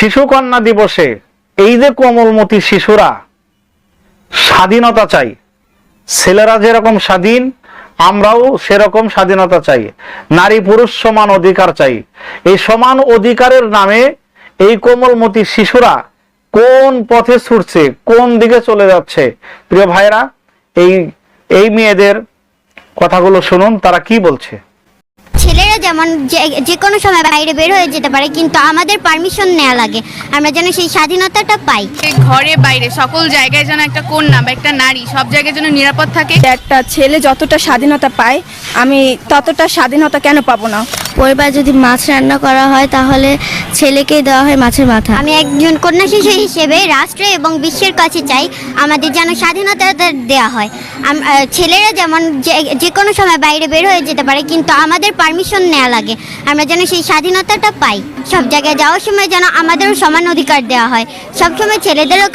শিশু কন্যা দিবসে এই যে কোমলমতি শিশুরা স্বাধীনতা চাই, ছেলেরা যেরকম স্বাধীন, আমরাও সেরকম স্বাধীনতা চাই, নারী পুরুষ সমান অধিকার চাই। এই সমান অধিকারের নামে এই কোমলমতি শিশুরা কোন পথে ছুটছে, কোন দিকে চলে যাচ্ছে? প্রিয় ভাইরা এই এই মেয়েদের কথাগুলো শুনুন, তারা কি বলছে? যেমন যে- যে কোনো সময় বাইরে বের হয়ে যেতে পারে কিন্তু আমাদের পারমিশন নেওয়া লাগে। আমরা যেন সেই স্বাধীনতাটা পাই। এই ঘরে বাইরে সকল জায়গায় যেন একটা কন্যা বা একটা নারী সব জায়গায় যেন নিরাপদ থাকে। একটা ছেলে যতটা স্বাধীনতা পায় আমি ততটা স্বাধীনতা কেন পাবো না? পরিবার যদি মাছ রান্না করা হয়, তাহলে ছেলেকেই দেওয়া হয় মাছের মাথা। আমি একজন কন্যা শিশু হিসেবে রাষ্ট্র এবং বিশ্বের কাছে চাই আমাদের যেন স্বাধীনতা দেওয়া হয়। ছেলেরা যেমন যে- কোনো সময় বাইরে বের হয়ে যেতে পারে, কিন্তু আমাদের পারমিশন নেওয়া লাগে। আমরা যেন সেই স্বাধীনতাটা পাই। সব জায়গায় যাওয়ার সময় যেন আমাদেরও সমান অধিকার দেওয়া হয়। সবসময় ছেলেদেরও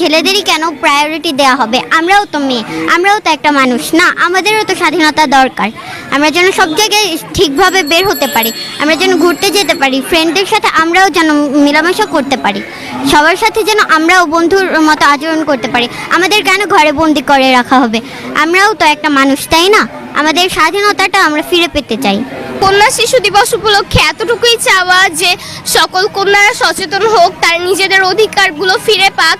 ছেলেদেরই কেন প্রায়োরিটি দেওয়া হবে? আমরাও তো মেয়ে, আমরাও তো একটা মানুষ। না, আমাদেরও তো স্বাধীনতা দরকার। আমরা যেন সব জায়গায় ঠিকভাবে বের হতে পারি। আমরা যেন ঘুরতে যেতে পারি। ফ্রেন্ডদের সাথে আমরাও যেন মেলামেশা করতে পারি। সবার সাথে যেন আমরাও বন্ধুর মতো আচরণ করতে পারি। আমাদের কেন ঘরে বন্দি করে রাখা হবে? আমরাও তো একটা মানুষ, তাই না? আমাদের স্বাধীনতাটা আমরা ফিরে পেতে চাই। কন্যা শিশু দিবস উপলক্ষে এতটুকুই চাওয়া যে সকল কন্যারা সচেতন হোক, তার নিজেদের অধিকারগুলো ফিরে পাক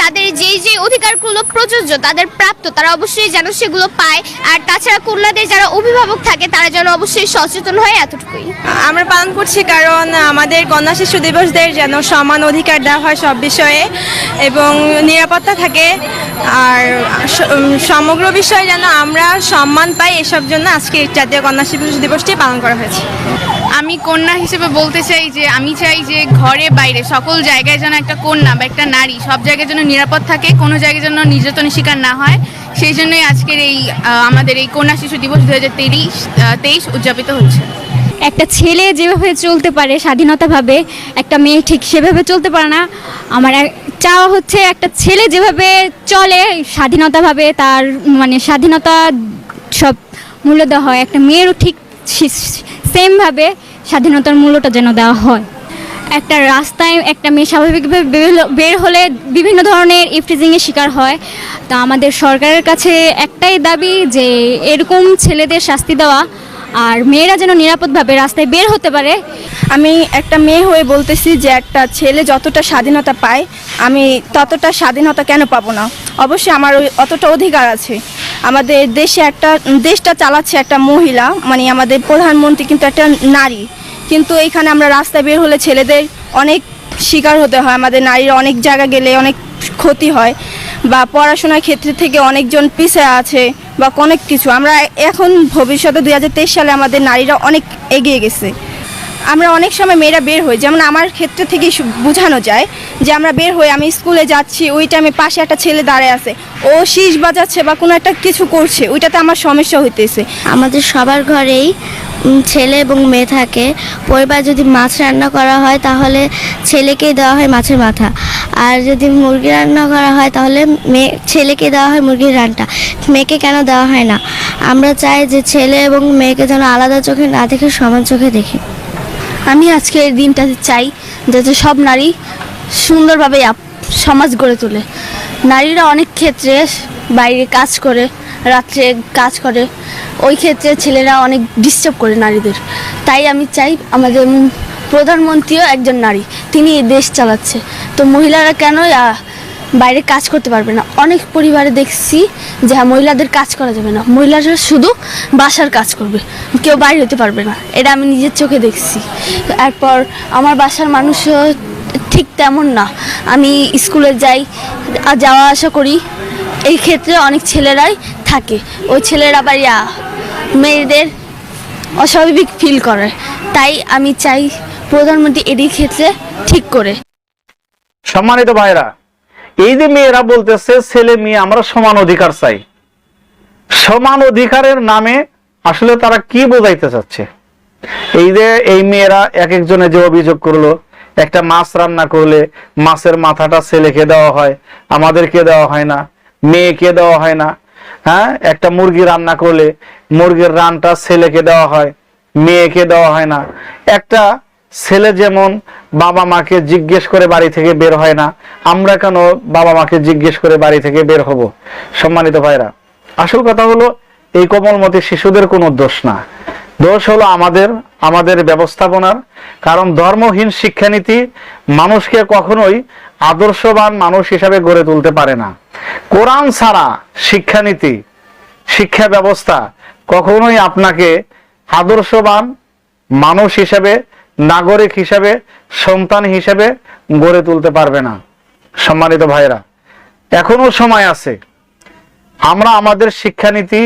তাদের যেই যে অধিকারগুলো প্রযোজ্য, তাদের প্রাপ্ত, তারা অবশ্যই যেন সেগুলো পায়। আর তাছাড়া কন্যাদের যারা অভিভাবক থাকে, তারা যেন অবশ্যই সচেতন হয় এতটুকুই। আমরা পালন করছি কারণ আমাদের কন্যা শিশু দিবসদের যেন সমান অধিকার দেওয়া হয় সব বিষয়ে এবং নিরাপত্তা থাকে। আর সমগ্র বিষয়ে যেন আমরা সম্মান পাই, এসব জন্য আজকে জাতীয় কন্যা শিশু দিবসটি পালন করা হয়েছে। আমি কন্যা হিসেবে বলতে চাই যে, আমি চাই যে ঘরে বাইরে সকল জায়গায় যেন একটা কন্যা বা একটা নারী সব জায়গায় যেন নিরাপদ থাকে, কোনো জায়গায় যেন নির্যাতনের শিকার না হয়। সেই জন্যই আজকের এই আমাদের এই কন্যা শিশু দিবস দু হাজার তেইশ তেইশ উদযাপিত হচ্ছে একটা ছেলে যেভাবে চলতে পারে স্বাধীনতাভাবে, একটা মেয়ে ঠিক সেভাবে চলতে পারে না। আমার চাওয়া হচ্ছে একটা ছেলে যেভাবে চলে স্বাধীনতাভাবে, তার মানে স্বাধীনতা সব মূল্য দেওয়া হয়, একটা মেয়েরও ঠিক সেমভাবে স্বাধীনতার মূল্যটা যেন দেওয়া হয়। একটা রাস্তায় একটা মেয়ে স্বাভাবিকভাবে বের- হলে বিভিন্ন ধরনের ইফটিজিংয়ের শিকার হয়। তা আমাদের সরকারের কাছে একটাই দাবি যে এরকম ছেলেদের শাস্তি দেওয়া আর মেয়েরা যেন নিরাপদভাবে রাস্তায় বের হতে পারে। আমি একটা মেয়ে হয়ে বলতেছি যে একটা ছেলে যতটা স্বাধীনতা পায়, আমি ততটা স্বাধীনতা কেন পাবো না? অবশ্যই আমার অতটা অধিকার আছে। আমাদের দেশে একটা, দেশটা চালাচ্ছে একটা মহিলা মানে আমাদের প্রধানমন্ত্রী কিন্তু একটা নারী। কিন্তু এইখানে আমরা রাস্তায় বের হলে ছেলেদের অনেক শিকার হতে হয়, আমাদের নারীর অনেক জায়গা গেলে অনেক ক্ষতি হয় বা পড়াশোনার ক্ষেত্রে থেকে অনেকজন পিছিয়ে আছে বা অনেক কিছু। আমরা এখন ভবিষ্যতে দু হাজার তেইশ সালে আমাদের নারীরা অনেক এগিয়ে গেছে। আমরা অনেক সময় মেয়েরা বের হই, যেমন আমার ক্ষেত্রে থেকে বোঝানো যায় যে আমরা বের হই, আমি স্কুলে যাচ্ছি, ওই টাইমে পাশে একটা ছেলে দাঁড়ায় আছে, ও শীষ বাজাচ্ছে বা কোনো একটা কিছু করছে, ওইটাতে আমার সমস্যা হইতেছে। আমাদের সবার ঘরেই ছেলে এবং মেয়ে থাকে। পরিবার যদি মাছ রান্না করা হয়, তাহলে ছেলেকেই দেওয়া হয় মাছের মাথা। আর যদি মুরগি রান্না করা হয়, তাহলে মেয়ে, ছেলেকে দেওয়া হয় মুরগির রানটা মেয়েকে কেন দেওয়া হয় না? আমরা চাই যে ছেলে এবং মেয়েকে যেন আলাদা চোখে না দেখে, সমান চোখে দেখি। আমি আজকে এই দিনটাতে চাই যাতে সব নারী সুন্দরভাবে সমাজ গড়ে তোলে। নারীরা অনেক ক্ষেত্রে বাইরে কাজ করে, রাত্রে কাজ করে। ওই ক্ষেত্রে ছেলেরা অনেক ডিস্টার্ব করে নারীদের। তাই আমি চাই আমাদের প্রধানমন্ত্রীও একজন নারী। তিনি দেশ চালাচ্ছে। তো মহিলারা কেন বাইরে কাজ করতে পারবে না। অনেক পরিবারে দেখছি যে হ্যাঁ মহিলাদের কাজ করা যাবে না। মহিলারা শুধু বাসার কাজ করবে। কেউ বাইরে হতে পারবে না। এটা আমি নিজের চোখে দেখছি। এরপর আমার বাসার মানুষও ঠিক তেমন না। আমি স্কুলে যাই আর যাওয়া আসা করি। এই ক্ষেত্রে অনেক ছেলেরাই থাকে। ওই ছেলেরা আবার ইয়া, মেয়েদের অস্বাভাবিক ফিল করে। তাই আমি চাই প্রধানমন্ত্রী এরই ক্ষেত্রে ঠিক করে। সম্মানিত ভাইরা এই যে মেয়েরা বলতেছে, ছেলে মেয়ে, আমরা সমান অধিকার চাই। সমান অধিকারের নামে আসলে তারা কি বোঝাইতে চাচ্ছে? এই যে এই মেয়েরা এক একজনে যে অভিযোগ করল, একটা মাছ রান্না করলে মাছের মাথাটা ছেলেকে দেওয়া হয়, আমাদেরকে দেওয়া হয় না, মেয়েকে দেওয়া হয় না। হ্যাঁ একটা মুরগি রান্না করলে মুরগির রানটা ছেলেকে দেওয়া হয়, মেয়েকে দেওয়া হয় না। একটা ছেলে যেমন বাবা মাকে জিজ্ঞেস করে বাড়ি থেকে বের হয় না। আমরা কেন বাবা মাকে জিজ্ঞেস করে বাড়ি থেকে বের হব? সম্মানিত ভাইরা আসল কথা হলো, এই কোমলমতি শিশুদের কোনো দোষ না। দোষ হলো আমাদের আমাদের ব্যবস্থাপনার। কারণ ধর্মহীন শিক্ষানীতি মানুষকে কখনোই আদর্শবান মানুষ হিসাবে গড়ে তুলতে পারে না। কোরআন ছাড়া শিক্ষানীতি, শিক্ষা ব্যবস্থা কখনোই আপনাকে আদর্শবান মানুষ হিসেবে নাগরিক হিসেবে, সন্তান হিসেবে গড়ে তুলতে পারবে না, সম্মানিত ভাইরা এখনও সময় আছে। আমরা আমাদের শিক্ষানীতি,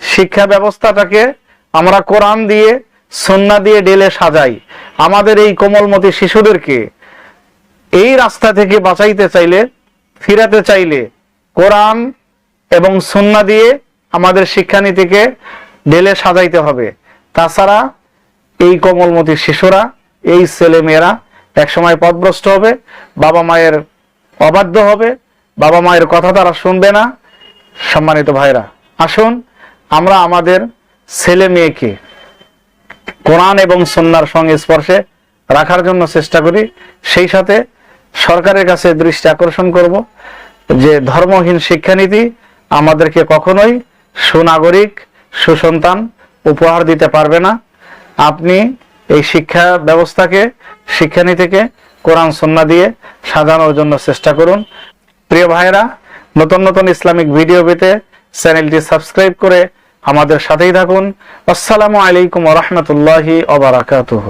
শিক্ষা ব্যবস্থাটাকে আমরা কোরআন দিয়ে সন্না দিয়ে ডেলে সাজাই। আমাদের এই কোমলমতি শিশুদেরকে এই রাস্তা থেকে বাঁচাইতে চাইলে, ফিরাতে চাইলে কোরআন এবং সুন্না দিয়ে আমাদের শিক্ষানীতিকে ডেলে সাজাইতে হবে। তাছাড়া এই কোমলমতি শিশুরা, এই ছেলে মেয়েরা একসময় পথভ্রষ্ট হবে, বাবা মায়ের অবাধ্য হবে, বাবা মায়ের কথা তারা শুনবে না। সম্মানিত ভাইরা, আসুন আমরা আমাদের ছেলে মেয়েকে কোরআন এবং সন্ন্যার সঙ্গে স্পর্শে রাখার জন্য চেষ্টা করি। সেই সাথে সরকারের কাছে দৃষ্টি আকর্ষণ করব যে ধর্মহীন শিক্ষানীতি আমাদেরকে কখনোই সুনাগরিক, সুসন্তান উপহার দিতে পারবে না। আপনি এই শিক্ষা ব্যবস্থাকে শিক্ষানীতিকে কোরআন, সন্না দিয়ে সাজানোর জন্য চেষ্টা করুন। প্রিয় ভাইরা নতুন নতুন ইসলামিক ভিডিও পেতে চ্যানেলটি সাবস্ক্রাইব করে আমাদের সাথেই থাকুন। আসসালামু আলাইকুম রহমতুল্লাহি অবরাকাতুহ